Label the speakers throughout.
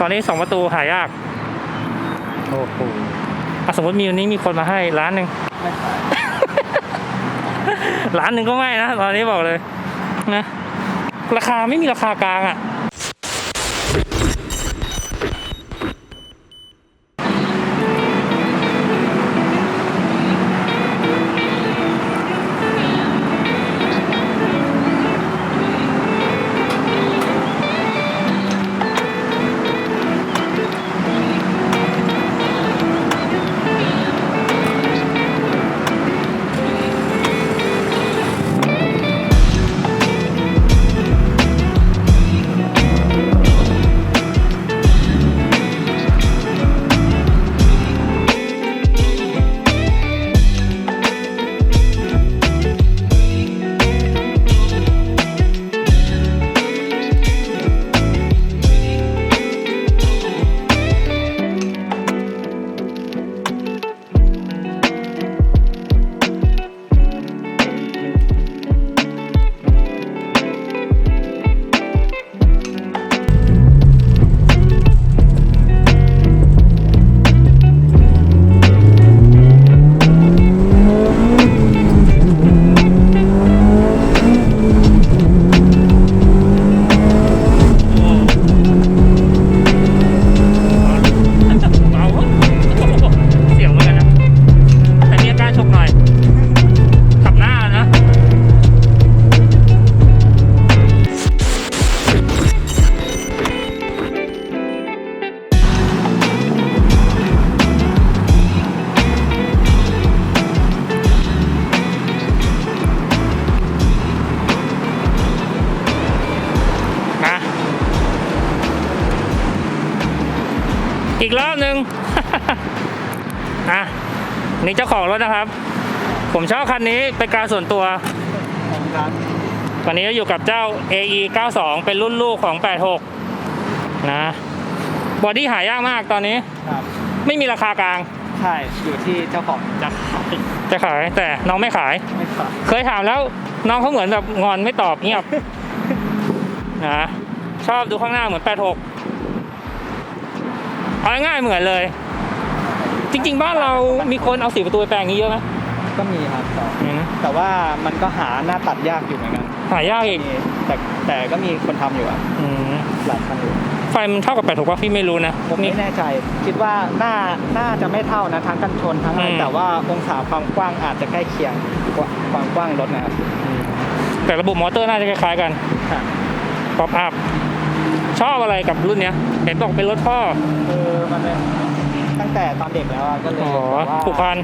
Speaker 1: ตอนนี้สองประตูหายาก โอ้โหอะสมมติมีวันนี้มีคนมาให้ล้านหนึ่ง
Speaker 2: ไม่ขาย
Speaker 1: ล้านหนึ่งก็ไม่นะ ตอนนี้บอกเลยนะ ราคาไม่มีราคากลางอะเอีกรอบหนึ่งอะ นี่เจ้าของรถนะครับ ผมชอบคันนี้เป็นการส่วนตัว
Speaker 2: ของการ
Speaker 1: ตอนนี้ก็อยู่กับเจ้า AE 92เป็นรุ่นลูกของ 86 นะ บอดี้หายากมากตอนนี้
Speaker 2: ครับ
Speaker 1: ไม่มีราคากลาง
Speaker 2: ใช่ อยู่ที่เจ้าของจะขาย
Speaker 1: จะขายแต่น้องไม่ขาย
Speaker 2: ไม่ขาย
Speaker 1: เคยถามแล้วน้องเขาเหมือนแบบงอนไม่ตอบเงียบ นะ ชอบดูข้างหน้าเหมือน 86 เอาง่ายๆเหมือนเลย จริง ๆ บ้านเรามีคนเอาสีประตูไปแปลงอย่างนี้เยอะไหม
Speaker 2: ก็มีครับแต่
Speaker 1: อืม
Speaker 2: แต่ว่ามันก็หาหน้าตัดยากอยู่เหมือนกัน
Speaker 1: หายากอีก
Speaker 2: มีแต่แต่ก็มีคนทำอยู่อะ
Speaker 1: อืม
Speaker 2: หลายคันอยู่
Speaker 1: ไฟมันเท่ากับ86ว่าพี่ไม่รู้นะ
Speaker 2: ผมไม่แน่ใจ คิดว่าน่าน่าจะไม่เท่านะทั้งกันชนทั้งอะไร
Speaker 1: อืม
Speaker 2: แต่ว่าองศาความกว้างอาจจะใกล้เคียงกว่าความกว้างรถนะครับ
Speaker 1: แต่ระบบมอเตอร์น่าจะคล้ายๆกัน
Speaker 2: ค่ะ
Speaker 1: ป๊อปอัพ ชอบอะไรกับรุ่นเนี้ยเห็นบอกเป็นรถพ่อ
Speaker 2: คือมันเป็นตั้งแต่ตอนเด็กแล้วอะก็เลย
Speaker 1: อ๋อ
Speaker 2: แบบว่า
Speaker 1: ผูกพัน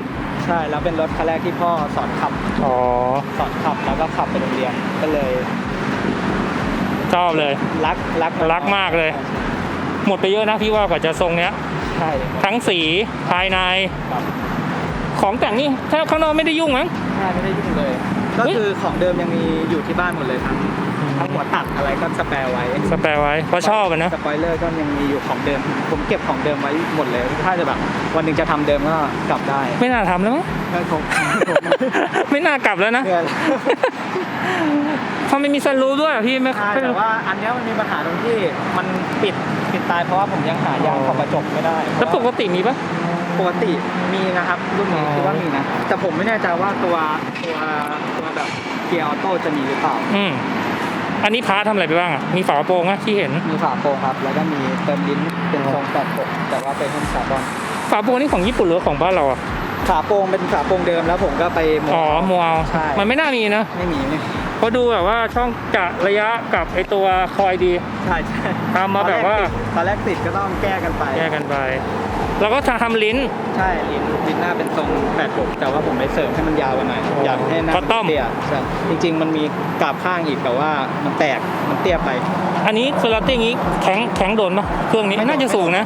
Speaker 2: ใช่แล้วเป็นรถคันแรกที่พ่อสอนขับ
Speaker 1: อ๋อ
Speaker 2: สอนขับแล้วก็ขับไปโรงเรียนก็เลย
Speaker 1: ชอบเลย
Speaker 2: รักรักน
Speaker 1: รักมากเลย หมดไปเยอะนะพี่ว่ากว่าจะทรงเนี้ย
Speaker 2: ใช่
Speaker 1: ทั้งสีภายใน
Speaker 2: ครับ
Speaker 1: ของแต่งนี่ถ้าข้างนอกไม่ได้ยุ่งมั้ง
Speaker 2: ใช่ไม่ได้ยุ่งเลย ก็
Speaker 1: เฮ้ย
Speaker 2: คือของเดิมยังมีอยู่ที่บ้านหมดเลยทั้ง ทั้งหัวตัดอะไรก็สแปรไว้
Speaker 1: สแปรไว้เพราะชอบอะนะ
Speaker 2: สปอยเลอร์ก็ยังมีอยู่ของเดิม ผมเก็บของเดิมไว้หมดเลย ถ้าจะแบบวันหนึ่งจะทำเดิมก็กลับได้
Speaker 1: ไม่น่าทำแล้วมั้ง
Speaker 2: ก็ผมผม
Speaker 1: ไม่น่ากลับแล้วนะ
Speaker 2: เพื่อน
Speaker 1: เพราะไม่มีสลูปด้วยอะพี่ไม่
Speaker 2: ใช่
Speaker 1: ไม่
Speaker 2: แต่ว่าอันเนี้ยมันมีปัญหาตรงที่มันปิดปิดตายเพราะว่าผมยังหายางขอบกระจกไม่ได้
Speaker 1: แล้วปกติมีปะ
Speaker 2: ปกติมีนะครับรุ่นนี้
Speaker 1: อ๋อ
Speaker 2: คือว่ามีนะแต่ผมไม่แน่ใจว่าตัวตัวตัวแบบเกียร์ออโต้จะมีหรือเปล่า
Speaker 1: อืมอันนี้พาร์ททำอะไรไปบ้างอะ มีฝากระโปรงอะที่เห็น
Speaker 2: มีฝาโปรงครับ แล้วก็มีเติมลิ้นเป็นทรงแปดหกแต่ว่าเป็นคาร์บอน
Speaker 1: ฝาโปรงนี่ของญี่ปุ่นหรือของบ้านเราอะ
Speaker 2: ฝาโปรงเป็นฝาโปรงเดิมแล้วผมก็ไปโม
Speaker 1: อ๋อมัวเอา
Speaker 2: ใช่
Speaker 1: มันไม่น่ามีนะ
Speaker 2: ไม่มีไม่มี
Speaker 1: เพราะดูแบบว่าช่องกะระยะกับไอตัวคอยดี
Speaker 2: ใช่ใช่
Speaker 1: ทำมาแบบว่า
Speaker 2: ตอนแรกติดก็ต้องแก้กันไป
Speaker 1: แยกกันไป แล้วก็ทำลิ้น
Speaker 2: ใช่ลิ้นลิ้นหน้าเป็นทรงแปดหกแต่ว่าผมไปเสริมให้มันยาวกว่าหน่อย
Speaker 1: อ๋อ
Speaker 2: อยากให้หน้า
Speaker 1: คัสตอม
Speaker 2: เตี้ยใช่จริง ๆ มันมีกราบข้างอีกแต่ว่ามันแตกมันเตี้ยไป
Speaker 1: อันนี้เฟอร์ราตี้นี้แข็งแข็งโดนปะเครื่องนี้
Speaker 2: ไม่โดน
Speaker 1: น่าจะสูงนะ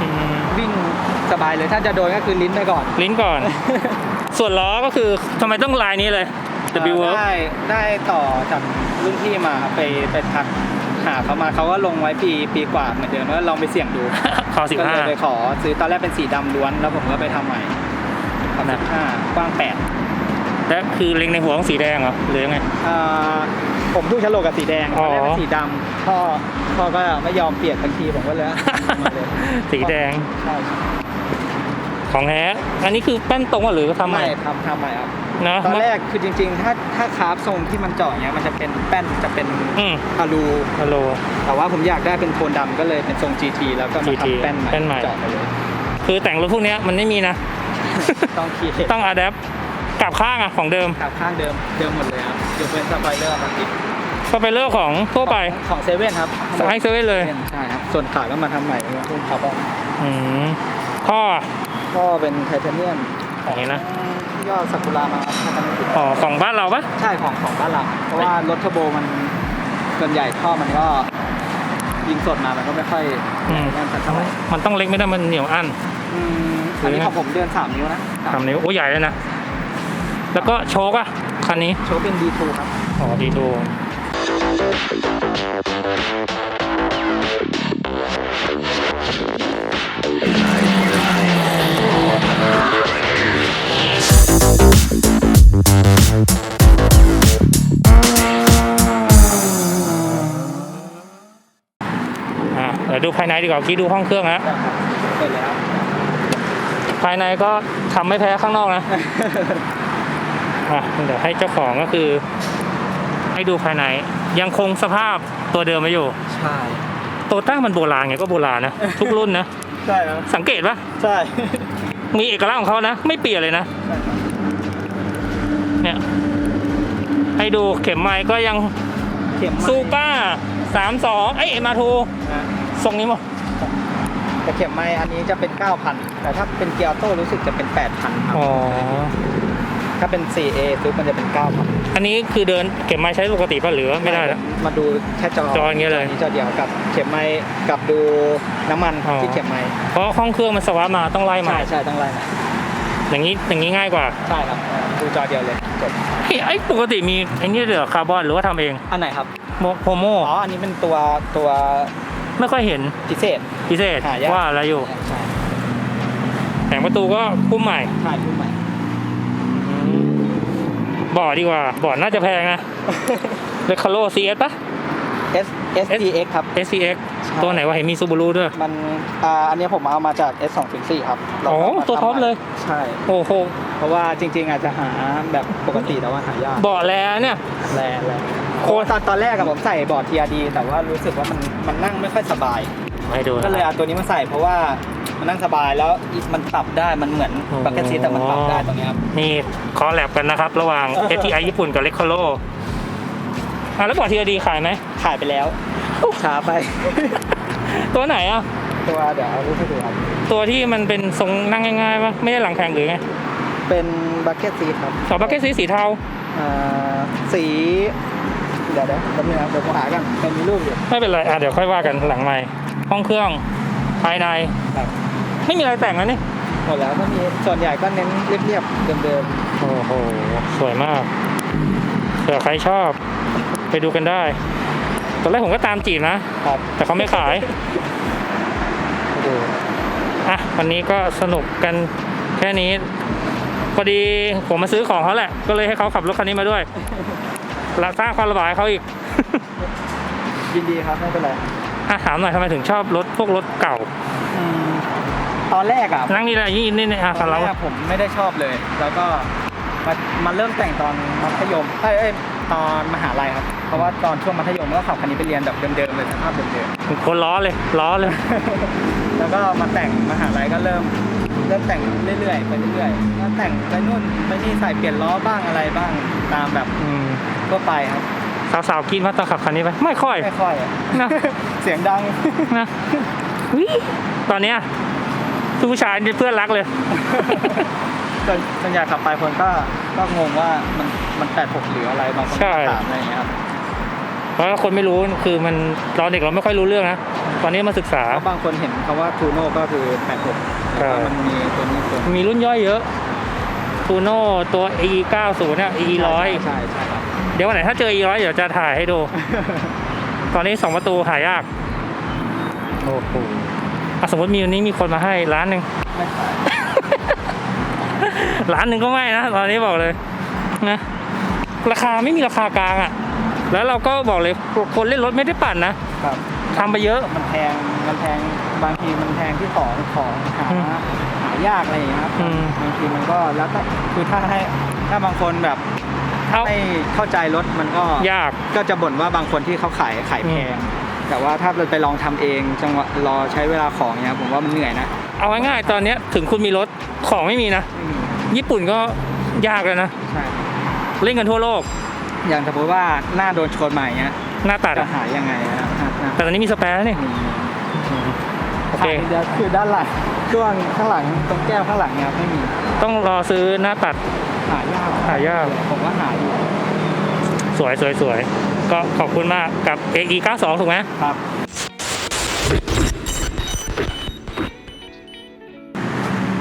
Speaker 1: อืม
Speaker 2: วิ่งสบายเลยถ้าจะโดนก็คือลิ้นไปก่อน
Speaker 1: ลิ้นก่อน ส่วนล้อก็คือทำไมต้องลายนี้เลย W Work
Speaker 2: ได้ได้ต่อจากรุ่นพี่มาไปไปทัก หาเขามาเขาก็ลงไว้ปีปีกว่าเหมือนเดิมแล้วลองไปเสี่ยงดู
Speaker 1: ขอสิบ
Speaker 2: ก็
Speaker 1: ห้า
Speaker 2: เลยไปขอซื้อตอนแรกเป็นสีดำล้วน แล้วผมก็ไปทำใหม่ขอสิบห้ากว้างแปด
Speaker 1: และคือเล็งในหัวของสีแดงเหรอหรือยังไง
Speaker 2: อ่าผมดูฉลกกับสีแดง
Speaker 1: อ๋
Speaker 2: ต
Speaker 1: อ
Speaker 2: อนแรกเป็นสีดำพ่อพ่อก็ไม่ยอมเปลี่ยนทันทีผมก็เลยมาเลย
Speaker 1: สีแดง
Speaker 2: ใช่
Speaker 1: ของแท้อันนี้คือแป้นตรงอะหรือทำใหม่
Speaker 2: ไม่ทำทำใหม่ครับ
Speaker 1: นะ
Speaker 2: ตอนแรกคือจริง ๆ ถ้าถ้าคราฟทรงที่มันเจาะเนี้ยมันจะเป็นแป้นจะเป็น
Speaker 1: อืม
Speaker 2: อะลู
Speaker 1: ฮัลโหล
Speaker 2: แต่ว่าผมอยากได้เป็นโทนดำก็เลยเป็นทรง GT แล้วก็มา
Speaker 1: GT
Speaker 2: ทำแป้นใหม่
Speaker 1: แป้นใหม่
Speaker 2: เจาะไปเลย
Speaker 1: คือแต่งรถพวกเนี้ยมันไม่มีนะ
Speaker 2: ต้องคีย์
Speaker 1: ต้องอัดแอปกลับข้างอะของเดิม
Speaker 2: ขับข้างเดิมเดิมหมดเลยครับยกเว้นสไปเลอร์ครับ
Speaker 1: สไปเลอร์ของทั่วไป
Speaker 2: ของเซเว่นครับ
Speaker 1: ให้เซเว่นเลย
Speaker 2: ใช่ครับส่วนขาก็มาทำใหม่ครับคุณคาร์บอน
Speaker 1: อืมท่อ
Speaker 2: ก็เป็นไทเทเนียม
Speaker 1: อย่างนี้นะ
Speaker 2: ที่ย่อซากุระมาครับถ้าจำไม่ผิด
Speaker 1: อ๋อของบ้านเราปะ
Speaker 2: ใช่ของของบ้านเราเพราะว่ารถเทอร์โบมันส่วนใหญ่ท่อมันก็ยิงสดมามันก็ไม่ค่อย
Speaker 1: อืม
Speaker 2: แน่นสักเท่าไหร่
Speaker 1: มันต้องเล็กไม่ได้มันเหนียวอั้น
Speaker 2: อืมอันนี้ของผมเดือนสามนิ้วนะ
Speaker 1: ทำนิ้วโอ้ใหญ่เลยนะ แล้วก็โชกอะคันนี้
Speaker 2: โชว์เป็น D2 ครับ
Speaker 1: อ๋อดีดู อะเดี๋ยวดูภายในดีกว่าเมื่อกี้ดูห้องเครื่องนะ
Speaker 2: เสร็จแล้ว
Speaker 1: ภายในก็ทำไม่แพ้ข้างนอกนะอะเดี๋ยวให้เจ้าของก็คือ ให้ดูภายในยังคงสภาพตัวเดิมไว้อยู่
Speaker 2: ใช่
Speaker 1: โตต้ามันโบราณไงก็โบราณนะ ทุกรุ่นนะ
Speaker 2: ใช่ครับ
Speaker 1: สังเกตปะ
Speaker 2: ใช่
Speaker 1: มีเอกลักษณ์ของเขานะ ไม่เปลี่ยนเลยนะ เนี่ย ให้ดูเข็มไม้ก็ยัง
Speaker 2: เข็ม
Speaker 1: ซูก้าสามสองเอ้ยมาทู
Speaker 2: นะ
Speaker 1: ทรงนี้มั้ง
Speaker 2: แต่เข็มไม้อันนี้จะเป็น 9,000 แต่ถ้าเป็นเกียร์ออโต้รู้สึกจะเป็น 8,000ครับ
Speaker 1: อ๋อ
Speaker 2: ถ้าเป็น 4A ซุปมันจะเป็น9,000
Speaker 1: อันนี้คือเดินเข็มไม้ใช้ปกติป่ะหรือว่าไม่ได้แล้ว
Speaker 2: มาดูแค่จอ
Speaker 1: จออย่างเงี้ยเลย
Speaker 2: นี้จอเดียวกับเข็มไม้กับดูน้ำมัน
Speaker 1: อ๋อ
Speaker 2: ที่เข็มไม้
Speaker 1: เพราะห้องเครื่องมันสวาร์ทมาต้องไล่มา
Speaker 2: ใช่ใช่ต้องไล่มา
Speaker 1: อย่างนี้อย่างนี้ง่ายกว่า
Speaker 2: ใช่ครับดูจอเดียวเลยจบ
Speaker 1: เฮ้ยไอ้ปกติมีไอ้นี่เหรอคาร์บอนหรือว่าทำเอง
Speaker 2: อันไหนครับ
Speaker 1: โมโพโม
Speaker 2: อ๋ออันนี้เป็นตัวตัว
Speaker 1: ไม่ค่อยเห็น
Speaker 2: พิเศษ
Speaker 1: พิเศษ
Speaker 2: หายาก
Speaker 1: ว่าอะไรอยู่
Speaker 2: ใช่
Speaker 1: แผงประตูก็พุ่มใหม่
Speaker 2: ใช่รุ่นใหม่
Speaker 1: บอร์ดดีกว่า บอร์ดน่าจะแพงนะเรคาโล CS ปะ
Speaker 2: S S D X ครับ
Speaker 1: SCX
Speaker 2: ใช่
Speaker 1: ตัวไหนวะเห็นมีซูบูรุด้วย
Speaker 2: มันอ่าอันนี้ผมเอามาจาก S 2 0 4ครับเรา
Speaker 1: อ๋อ
Speaker 2: ก็มา
Speaker 1: ตัวท็อปเลย
Speaker 2: ใช่
Speaker 1: โอ้โห
Speaker 2: เพราะว่าจริง ๆ อาจจะหาแบบปกติแต่ว่าหายาก
Speaker 1: เบาะแล้วเนี่ย
Speaker 2: แรงแรง
Speaker 1: โค
Speaker 2: โค้
Speaker 1: ตร
Speaker 2: ตอนตอนแรกอะผมใส่บอร์ด TRD แต่ว่ารู้สึกว่ามันมันนั่งไม่ค่อยสบาย
Speaker 1: ให้ดู
Speaker 2: ก็
Speaker 1: นะ
Speaker 2: เลยเอาตัวนี้มาใส่เพราะว่า มันนั่งสบายแล้วอีกมันปรับได้มันเหมือน
Speaker 1: อ๋อ
Speaker 2: บักเก็ตซีแต่มันปรับได้ตรงนี้ครับ
Speaker 1: นี่คอแลบกันนะครับ ระหว่าง STI ญี่ปุ่นกับเรคาโลอะแล้วบอร์ดทีดีขายไหม
Speaker 2: ขายไปแล้วช้าไป
Speaker 1: ตัวไหนอะ
Speaker 2: ตัวเดี๋ยวเอารูปให้ดูครับ
Speaker 1: ตัวที่มันเป็นทรงนั่งง่ายๆปะไม่ได้หลังแพงหรือไง
Speaker 2: เป็นบักเก็ตซีครับ
Speaker 1: สองบักเก็ตสีสีเทา
Speaker 2: อ่าสีเดี๋ยวเดี๋ยวแป๊บนึงนะเดี๋ยวผมหากันมันมีรูปอยู่
Speaker 1: ไม่เป็นไรอะเดี๋ยวค่อยว่ากันหลังใหม่ห้องเครื่องภายใน
Speaker 2: ครับ
Speaker 1: ไม่มีอะไรแต่งนะนี่
Speaker 2: หมดแล้วก็มีส่วนใหญ่ก็เน้นเรียบๆเดิม
Speaker 1: โอ้โหสวยมากเผื่อใครชอบ ไปดูกันได้ตอนแรกผมก็ตามจีบนะ
Speaker 2: ๆครับ
Speaker 1: แต่เขาไม่ขาย
Speaker 2: ดู
Speaker 1: อะวันนี้ก็สนุกกันแค่นี้พอดีผมมาซื้อของเขาแหละ ก็เลยให้เขาขับรถคันนี้มาด้วยและสร้างความระบายให้เขาอีก
Speaker 2: ยินดีครับไม่เป็นไร
Speaker 1: อะถามหน่อยทำไมถึงชอบรถพวกรถเก่า
Speaker 2: อืม ตอนแรกอะ
Speaker 1: นั่งนี่แหละนี่นี่นี่อะ
Speaker 2: ต
Speaker 1: คั
Speaker 2: อนน
Speaker 1: เรา
Speaker 2: แรกผมไม่ได้ชอบเลย แล้วก็มามาเริ่มแต่งตอนมัธยมเอ้ยเอ้ยตอนมหาลัยครับ เพราะว่าตอนช่วงมัธยมก็ขับคันนี้ไปเรียนแบบเดิมๆเลยสภาพเดิม
Speaker 1: คนล้อเลย ล้อเลย
Speaker 2: ๆ แล้วก็มาแต่งมหาลัยก็เริ่มเริ่มแต่งเรื่อยๆไปเรื่อยๆก็แต่งไปนู่นไปนี่ใส่เปลี่ยนล้อบ้างอะไรบ้างตามแบบ
Speaker 1: อืม
Speaker 2: ทั่วไปครับ
Speaker 1: สาวๆกินมาตอนขับคันนี้ไป ไม่ค่อย
Speaker 2: ไม่ค่อยอะ
Speaker 1: นะ
Speaker 2: เสียงดัง
Speaker 1: นะวิตอนเนี้ย คือผู้ชายนี่เพื่อนรักเลย
Speaker 2: ส่วนส่วนใหญ่ขับไปคนก็ก็งงว่ามันมันแปดหกหรืออะไรบางคน
Speaker 1: ใช่
Speaker 2: ก็ถามอะไรอย่างเงี้ยครับ
Speaker 1: เพราะว่าคนไม่รู้คือมันตอนเด็กเราไม่ค่อยรู้เรื่องนะตอนนี้มาศึกษา
Speaker 2: เพราะบางคนเห็นคำว่าทูโน่ก็คือแปดหก
Speaker 1: ใช่
Speaker 2: แล้วก็มันมีตัวนี้ตัว
Speaker 1: มีรุ่นย่อยเยอะทูโน่ตัว e 9 0เนี่ย e 1 0
Speaker 2: ใช่ใช่ครับ
Speaker 1: 0เดี๋ยววันไหนถ้าเจอ e 1 0 0เดี๋ยวจะถ่ายให้ดู ตอนนี้สองประตูหายาก โอ้โห อะสมมติมีวันนี้มีคนมาให้ล้านหนึ่ง
Speaker 2: ไม่ขาย
Speaker 1: ล้านหนึ่งก็ไม่นะตอนนี้บอกเลยนะราคาไม่มีราคากลางอะ แล้วเราก็บอกเลยคนเล่นรถไม่ได้ปั่นนะครับทำไปเยอะ
Speaker 2: มันแพงมันแพงบางทีมันแพงที่ของของหา
Speaker 1: อืม
Speaker 2: หายากอะไรอย่างเงี้ยครับ
Speaker 1: อืม
Speaker 2: บางทีมันก็แล้วแต่คือถ้าให้ถ้าบางคนแบบ
Speaker 1: เอา
Speaker 2: ไม่เข้าใจรถมันก็
Speaker 1: ยาก
Speaker 2: ก็จะบ่นว่าบางคนที่เขาขายขายแพง แต่ว่าถ้าเราไปลองทำเองจังหวะรอใช้เวลาของเนี้ยผมว่ามันเหนื่อยนะ
Speaker 1: เอาง่ายๆตอนเนี้ยถึงคุณมีรถของไม่มีนะ
Speaker 2: ไม่มี
Speaker 1: ญี่ปุ่นก็ยากเลยนะ
Speaker 2: ใช่
Speaker 1: เล่นกันทั่วโลก
Speaker 2: อย่างสมมติว่าหน้าโดนชนใหม่เนี้ย
Speaker 1: หน้าตัด
Speaker 2: จะ
Speaker 1: อะ
Speaker 2: หายยังไงนะครับหน้าหน้า
Speaker 1: แต่ตอนนี้มีสแปร์แล้วนี่
Speaker 2: มี
Speaker 1: โอเค
Speaker 2: ขาดนิดเดียวคือด้านหลังช่วงข้างหลังตรงแก้วข้างหลังเนี่ยครับไม่มี
Speaker 1: ต้องรอซื้อหน้าตัด
Speaker 2: หายาก
Speaker 1: หายาก
Speaker 2: ผมว่าหาอยู่
Speaker 1: สวยสวยสวย ก็ขอบคุณมากกับ AE 92ถูกไหม
Speaker 2: ครับ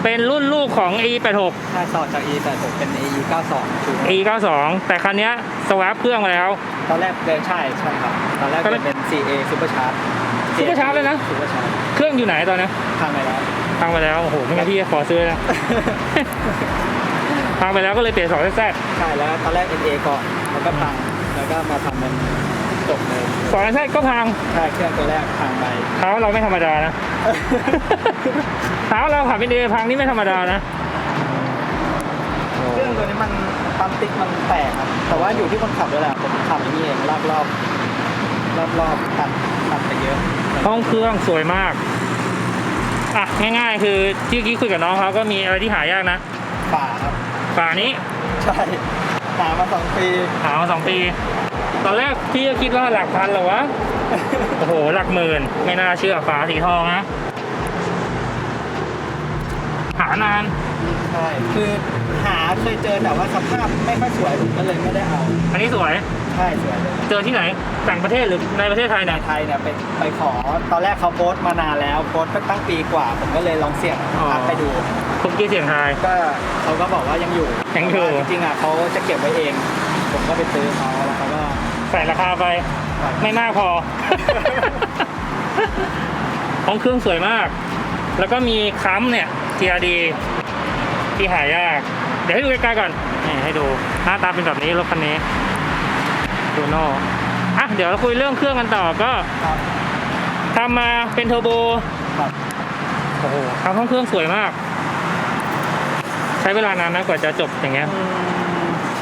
Speaker 1: เป็นรุ่นลูกของ AE 86
Speaker 2: ถ้าต่อจาก E แต่ผมเป็น AE 92คือ
Speaker 1: AE 92แต่คันเนี้ยสวาปเครื่องมาแล้ว
Speaker 2: ตอนแรกเดินใช่ใช่ครับ ตอนแรก
Speaker 1: ตอนแรก
Speaker 2: เป็น CA Super Charge
Speaker 1: Super Charge เลยนะ
Speaker 2: Super Charge
Speaker 1: เครื่องอยู่ไหนตอนนี้
Speaker 2: ทางไปแล้ว
Speaker 1: พังไปแล้ว โอ้โห ไม่งั้นพี่จะขอซื้อนะ พังไปแล้วก็เลยเปลี่ยน2 z
Speaker 2: ใช่แล้วตอนแรก NA ก่อนแล้วก็พัง แล้วก็มาทำเป็นจบเลย
Speaker 1: 2 z ก็พัง
Speaker 2: ใช่เครื่องตัวแรกพังไป
Speaker 1: เท้าเราไม่ธรรมดานะ เท้าเราขับเป็นเดพังนี่ไม่ธรรมดานะ
Speaker 2: เครื่องตัวนี้มันปั๊มติ๊กมันแตกครับ แต่ว่าอยู่ที่คนขับด้วยแหละผมขับอย่างนี้เองรอบรอบรอบรอบๆตัดตัดไปเยอะ
Speaker 1: ห้องเครื่องสวยมาก อะง่ายๆ คือที่เมื่อกี้คุยกับน้องเขาก็มีอะไรที่หายากนะ
Speaker 2: ฝาครับ
Speaker 1: ฝานี้
Speaker 2: ใช่ หามาสองปี
Speaker 1: หามาสองปี ตอนแรกพี่ก็คิดว่าหลักพันเหรอวะ โอ้โห หลักหมื่น ไม่น่าเชื่อฝาสีทองนะ หานาน
Speaker 2: ใช่คือหาเคยเจอแต่ว่าสภาพไม่ค่อยสวยผมก็เลยไม่ได้เอา
Speaker 1: อันนี้สวย
Speaker 2: ใช่สวยเลย
Speaker 1: เจอที่ไหน ต่างประเทศหรือในประเทศไทย
Speaker 2: ใน
Speaker 1: เนี่ย
Speaker 2: ไทยเนี่ยไปไปขอ ตอนแรกเขาโพสต์มานานแล้ว โพสต์ตั้งปีกว่า ผมก็เลยลองเสี่ยง
Speaker 1: อ๋อ
Speaker 2: ทักไปดู
Speaker 1: คุณกี้เสียงไทาย
Speaker 2: ก็เขาก็บอกว่ายังอยู่
Speaker 1: ยังอยู่
Speaker 2: แต่ว่าจริงๆอะเขาจะเก็บไว้เอง ผมก็ไปซื้อเขาแล้วเขาก็
Speaker 1: ใส่ราคาไป ไม่มากพอ ห้องเครื่องสวยมาก แล้วก็มีค้ำเนี่ย TRD ที่หายาก เดี๋ยวให้ดูใกล้ๆก่อน นี่ให้ดู หน้าตาเป็นแบบนี้รถคันนี้ดูโน่อะ เดี๋ยวเราคุยเรื่องเครื่องกันต่อก็
Speaker 2: ครับ
Speaker 1: ทำมาเป็นเทอร์โบ
Speaker 2: ครับ
Speaker 1: โอ้โหทำห้องเครื่องสวยมาก ใช้เวลานานนะกว่าจะจบอย่างเงี้ย
Speaker 2: อืม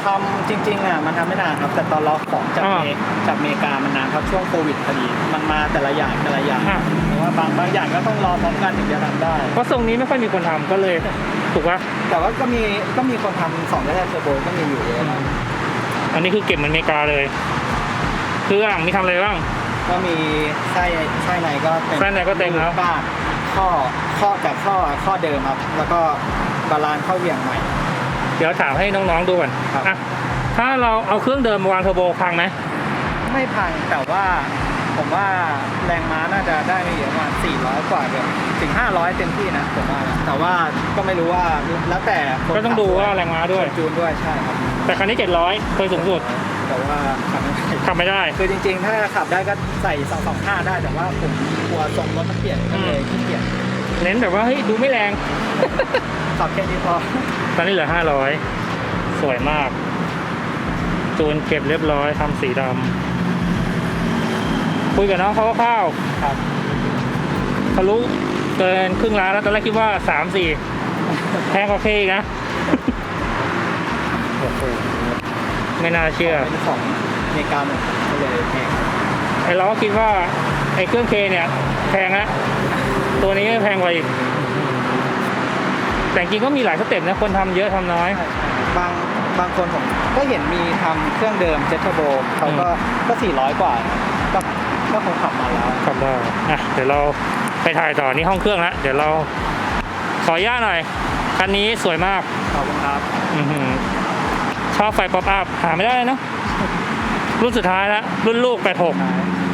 Speaker 2: ทำจริงๆอะมันทำไม่นานครับ แต่ตอนรอของจาก
Speaker 1: อ่า
Speaker 2: เมจากอเมริกามันนานครับช่วงโควิดพอดีมันมาแต่ละอย่างแต่ละอย่าง
Speaker 1: อะ
Speaker 2: เพราะว่าบางบางอย่างก็ต้องรอพร้อมกันถึงจะทำได้
Speaker 1: เพราะทรงนี้ไม่ค่อยมีคนทำก็เลยถูกปะ
Speaker 2: แต่ว่าก็มีก็มีคนทำสองแรกเทอร์โบก็มีอยู่เยอะนะ
Speaker 1: อันนี้คือเก็บเหมือนอเมริกาเลยเครื่องมีทำอะไรบ้าง
Speaker 2: ก็มีไส้ไส้ในก็เต็ม
Speaker 1: ไส้ในก็เต็มแล้ว
Speaker 2: บ้านข้อข้อจากข้อข้อเดิมครับแล้วก็ บาลานซ์เข้าเหวี่ยงใหม่
Speaker 1: เดี๋ยวถามให้น้องๆดูก่อน
Speaker 2: ครับ
Speaker 1: อะถ้าเราเอาเครื่องเดิมมาวางเทอร์โบพังไหม
Speaker 2: ไม่พังแต่ว่าผมว่าแรงม้าน่าจะได้ไม่เยอะประมาณ400 กว่าเกือบถึง 500 เต็มที่นะผมว่านะแต่ว่าก็ไม่รู้ว่าแล้วแต่คน
Speaker 1: ก็ต้องดูว่า
Speaker 2: ขับ
Speaker 1: แรงม้าด้วย
Speaker 2: จูนด้วยใช่ครับ
Speaker 1: แต่คันนี้700เคยสูงสุด
Speaker 2: แต่ว่าขับไม่ได้
Speaker 1: ขับไม่ได้
Speaker 2: คือจริงๆ ถ้าขับได้ก็ใส่225ได้แต่ว่าผมกลัวทรงรถมันเปลี่ยนก็เลยขี้เกียจ
Speaker 1: เน้นแบบว่าเฮ้ยดูไม่แรง
Speaker 2: ขับแค่นี้พอ
Speaker 1: ตอนนี้เหลือ500สวยมาก จูนเก็บเรียบร้อยทำสีดำคุยกับน้องเขาคร่าว
Speaker 2: ครับ
Speaker 1: ๆทะลุเกินครึ่งล้านแล้วตอนแรกคิดว่า3 4แพงกว่าเคอีกนะโอ้โหไม่น่าเชื่อ
Speaker 2: เป็นของอเมริกาหมดก็เลยแพง
Speaker 1: ไอเราก็คิดว่าไอเครื่องเคเนี่ย แพงละตัวนี้แพงกว่าอีก แต่จริงก็มีหลายสเต็ปนะคนทำเยอะทำน้อย
Speaker 2: บางบางคนผมก็เห็นมีทำเครื่องเดิมเจ็ตเทอร์โบเขาก็ก็ 400 กว่า ก็ก็คงขับมาแล้ว
Speaker 1: ขับได้อะเดี๋ยวเราไปถ่ายต่อนี่ห้องเครื่องละเดี๋ยวเราขออนุญาตหน่อย คันนี้สวยมาก
Speaker 2: ขอบคุณครับ
Speaker 1: อือหือชอบไฟป๊อปอัพหาไม่ได้เลยเนาะรุ่นสุดท้ายแล้วรุ่นลูก 86
Speaker 2: เ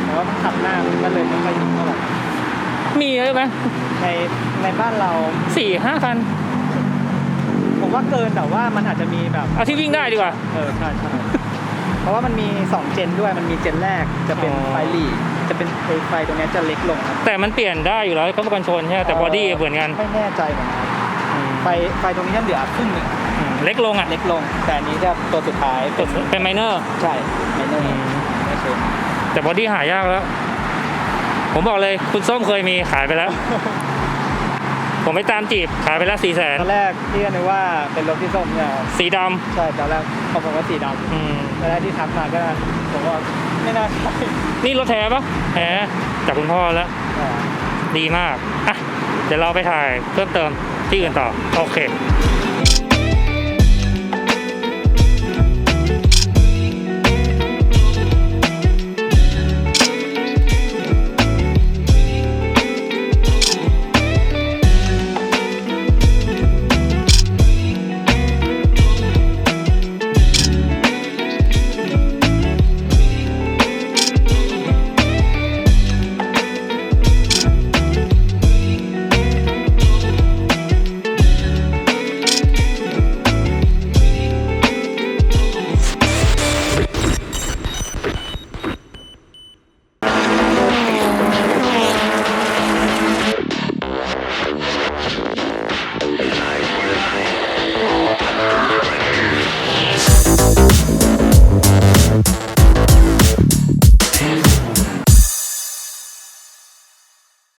Speaker 2: พราะว่าขับหน้ามันก็เลยไม่ค่อยยิงเท่าไหร่
Speaker 1: มีเยอะไหม
Speaker 2: ในในบ้านเรา
Speaker 1: สี่ห้าคัน
Speaker 2: ผม ว่าเกินแต่ว่ามันอาจจะมีแบบ
Speaker 1: เอาที่วิ่งได้ดีกว่า
Speaker 2: เออใช่ใช่เพราะว่ามันมี 2 เจนด้วยมันมีเจนแรกจะเป็น
Speaker 1: อ๋อ
Speaker 2: ไฟหลีจะเป็นไฟไฟตรงเนี้ยจะเล็กลงครับ
Speaker 1: แต่มันเปลี่ยนได้อยู่แล้วก็ประกันชนใช่ไหมแต่บอดี้เหมือนกัน
Speaker 2: ไม่แน่ใจเหมือนกัน
Speaker 1: อืม
Speaker 2: ไฟไฟตรงนี้จะเหลือครึ่งหนึ่ง
Speaker 1: อืมเล็กลงอะ
Speaker 2: เล็กลง แต่อันนี้จะตัวสุดท้ายเป็น
Speaker 1: เป็นไมเนอร์
Speaker 2: ใช่ไม่เนอร์ไม่ใช่
Speaker 1: แต่บอดี้หายากแล้ว ผมบอกเลยคุณส้มเคยมีขายไปแล้ว ผมไปตามจีบขายไปแล้วสี่แสน
Speaker 2: ตอนแรกที่นึกว่าเป็นรถที่ส้มเนี่ย
Speaker 1: สีด
Speaker 2: ใช่ตอนแรกเขาบอกว่าสีดำ
Speaker 1: อืมำ
Speaker 2: ตอนแรกที่ทักมาก็ผมว่าไม่น่าใช่
Speaker 1: นี่รถแท้ปะแท้จากคุณพ่อแล้ว
Speaker 2: อ่า
Speaker 1: ดีมาก อะ เดี๋ยวเราไปถ่ายเพิ่มเติมที่อื่นต่อ โอเค